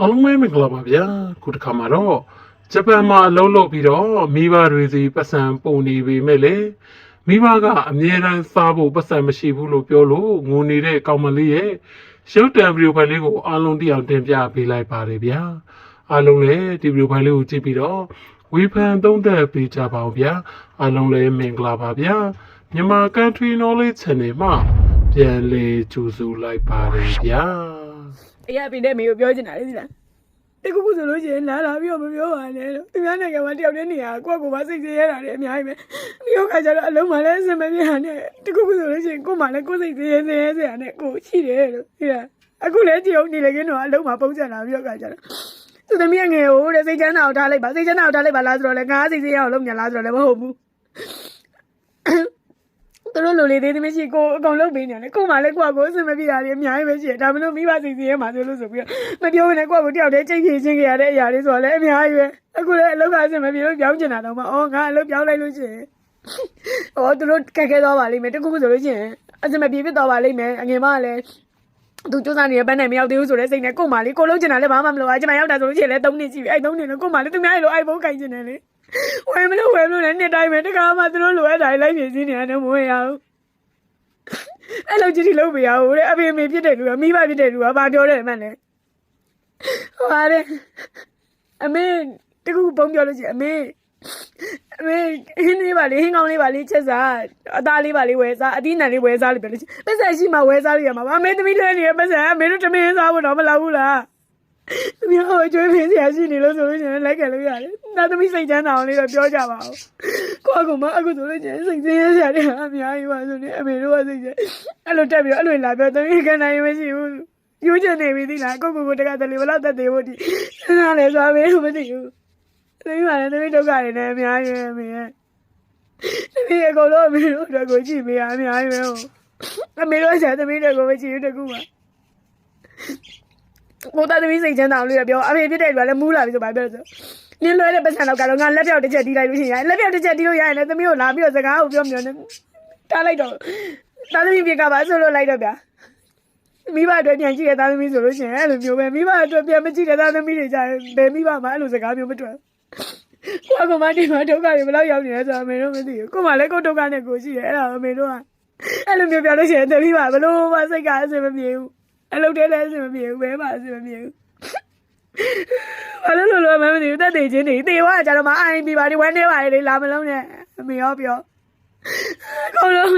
အားလုံးပဲမင်္ဂလာပါဗျာခုတစ်ခါမှာတော့ဂျပန်မှာအလုပ်လုပ်ပြီးတော့မိဘတွေစီပတ်စံပုံနေပေမဲ့လေမိဘကအမြဲတမ်းစားဖို့ပတ်စံမရှိဘူးလို့ပြောလို့ငိုနေတဲ့ကောင်မလေးရဲ့ရုပ်တံဗီဒီယိုဖိုင်လေးကိုအားလုံးတိအောင်တင်ပြပေးလိုက်ပါတယ်ဗျာအားလုံးလည်းဒီဗီဒီယိုဖိုင်လေးကိုကြည့်ပြီးတော့ဝေဖန်သုံးသပ်ပေးကြပါဦးဗျာအားလုံးလည်းမင်္ဂလာပါဗျာမြန်မာ Country Knowledge Channel မှာပြန်လေကြိုဆိုလိုက်ပါတယ်ဗျာ အေးရပြတဲ့မေကိုပြောချင်တာလေဒီလားတကူကူဆိုလို့ရှိရင်လာလာပြီးတော့မပြောပါနဲ့လို့သူများနိုင်ငံမှာတယောက်တည်းနေရကိုယ့်ကိုယ်မစိတ်ဆင်းရဲတာတွေအများကြီးပဲမျိုးခါကျတော့အလုံးမလဲအစမပြဟာနဲ့တကူကူဆိုလို့ရှိရင်ကိုယ်မှလည်းကိုယ်စိတ်ဆင်းရဲဆင်းရဲစရာနဲ့ကိုယ်ရှိတယ်လို့ဒီလားအခုလည်းကြည့်အောင်နေလေကင်းတော့အလုံးမပုံစံလာပြီးတော့ခါကျတော့သူသမီးငယ်ဟိုတဲ့စိတ်ချမ်းသာအောင်ထားလိုက်ပါစိတ်ချမ်းသာအောင်ထားလိုက်ပါလားဆိုတော့လည်းငါစိတ်ဆင်းရဲအောင်လုပ်ညာလားဆိုတော့လည်းမဟုတ်ဘူး သူတို့လိုလေသေးသမီးရှိကိုအကုန်လုံးပေးနေတယ်ကို့မှလည်းကိုယ့်ကိုအစမပြေတာတွေအများကြီးပဲရှိတယ်ဒါမလို့မိဘစိတ်ဆင်းရဲမှာဆိုလို့ဆိုပြီးတော့မပြောနဲ့ကိုယ့်ကိုတယောက်တည်းချိန်ဖြည့်ချင်းကြရတဲ့အရာတွေဆိုတော့လည်းအများကြီးပဲအခုလည်းအလုပ်ကအစမပြေလို့ပြောင်းချင်တာတော့မှအော်ငါအလုပ်ပြောင်းလိုက်လို့ရှိရင်အော်သူတို့ကက်ခဲသွားပါလိမ့်မယ်တခုခုဆိုလို့ရှိရင်အစမပြေဖြစ်သွားပါလိမ့်မယ်အငယ်မကလည်းသူစူးစမ်းနေတဲ့ဘန်းနဲ့မရောက်သေးဘူးဆိုတဲ့စိတ်နဲ့ကို့မှလေကိုလုံးချင်တာလည်းဘာမှမလုပ်ပါကျမရောက်တာဆိုလို့ရှိရင်လည်း၃နှစ်ရှိပြီအဲ့၃နှစ်နဲ့ကို့မှလည်းသူများလိုအိုက်ဖုန်းကင်ချင်တယ်လေ ဝယ်မလို့ဝယ်မလို့လည်းနှစ်တိုင်းပဲတခါမှသူတို့လိုအပ်တာလိုက်ပြည်စည်းနေတယ်မဝင်ရဘူးအဲ့လိုကြည့်ကြည့်လုပ်ပြရအောင်တဲ့အဖေအမေဖြစ်တဲ့လူကမိဘဖြစ်တဲ့လူကဘာပြောတယ်မှန်းလဲဟိုဟာတဲ့အမေတကူပုံပြောလို့ရှိရင်အမေအမေဟင်းလေးပါလေဟင်းကောင်းလေးပါလေချက်စားအသားလေးပါလေဝယ်စားအသီးနှံလေးဝယ်စားလို့ပြောလို့ရှိရင်ပတ်စံရှိမှဝယ်စားလို့ရမှာပါအမေသမီးလွှဲနေရပတ်စံအမေတို့တမင်းစားဖို့တော့မလောက်ဘူးလားသ မီးဟိုအကျွေးဖေးစရာရှိနေလို့ဆိုလို့ရှိရင်လိုက်ကြလို့ရတယ်။နောက်သမီးစိတ်ချမ်းသာအောင်လေးတော့ပြောကြပါဦး။ကိုယ့်အကူမအခုဆိုလို့ရှိရင်စိတ်ဆင်းရဲစရာတွေအများကြီးပါဆိုနေအမေတို့ကစိတ်ချမ်းအဲ့လိုတက်ပြီးတော့အဲ့လိုလာပြောသမီးကနိုင်မရှိဘူး။ယူချင်နေပြီသီလားကိုယ့်ကိုယ်ကိုတကတလေဘလောက်တက်သေးဖို့ဒီစဉ်းစားလဲဆိုအမေတို့မသိဘူး။သမီးကလည်းသမီးဒုက္ခတွေနဲ့အများကြီးပဲအမေရဲ့။သမီးအကုန်လုံးအမေတို့အတွက်ကိုကြည့်ပေးရအများကြီးပဲဟုတ်။အမေတို့ဆရာသမီးတွေကိုမကြည့်ဘူးတကူပါ။ ကိုသားသမီးစိတ်ချမ်းသာအောင်လို့ပြောအဖေဖြစ်တဲ့လူကလည်းမူးလာပြီဆိုပါပြောဆိုနင်းလွဲတဲ့ပတ်စံတော့ကတော့ငါလက်ပြောက်တစ်ချက်တီးလိုက်လို့ရှိရင်လက်ပြောက်တစ်ချက်တီးလို့ရရင်လည်းသမီးကိုလာပြီးတော့စကားကိုပြောမျောနေတားလိုက်တော့သားသမီးပြေကပါဆိုလို့လိုက်တော့ဗျာမိဘအတွက်ပြန်ကြည့်ရသားသမီးဆိုလို့ရှိရင်အဲ့လိုမျိုးပဲမိဘအတွက်ပြန်မကြည့်တဲ့သားသမီးတွေကြရင်ဘယ်မိဘမှအဲ့လိုစကားမျိုးမတွေ့ကိုကမှဒီမှာဒုက္ခတွေဘယ်လောက်ရောက်နေလဲဆိုတော့အမေတို့မသိဘူးကိုမှလည်းကိုဒုက္ခနဲ့ကိုရှိတယ်အဲ့ဒါအမေတို့ကအဲ့လိုမျိုးပြောလို့ရှိရင်သမီးကဘလို့မှစိတ်ကအဆင်မပြေဘူး အလုပ်တဲလည်းအဆင်မပြေဘူးဘယ်မှအဆင်မပြေဘူးဘာလို့လို့လို့မမသိဘူးတက်သေးချင်းနေတေဝါကြတော့မအိုင်ပြပါဒီဝမ်းနေပါလေလာမလုံးနဲ့အမေရောပြောကောင်းလုံး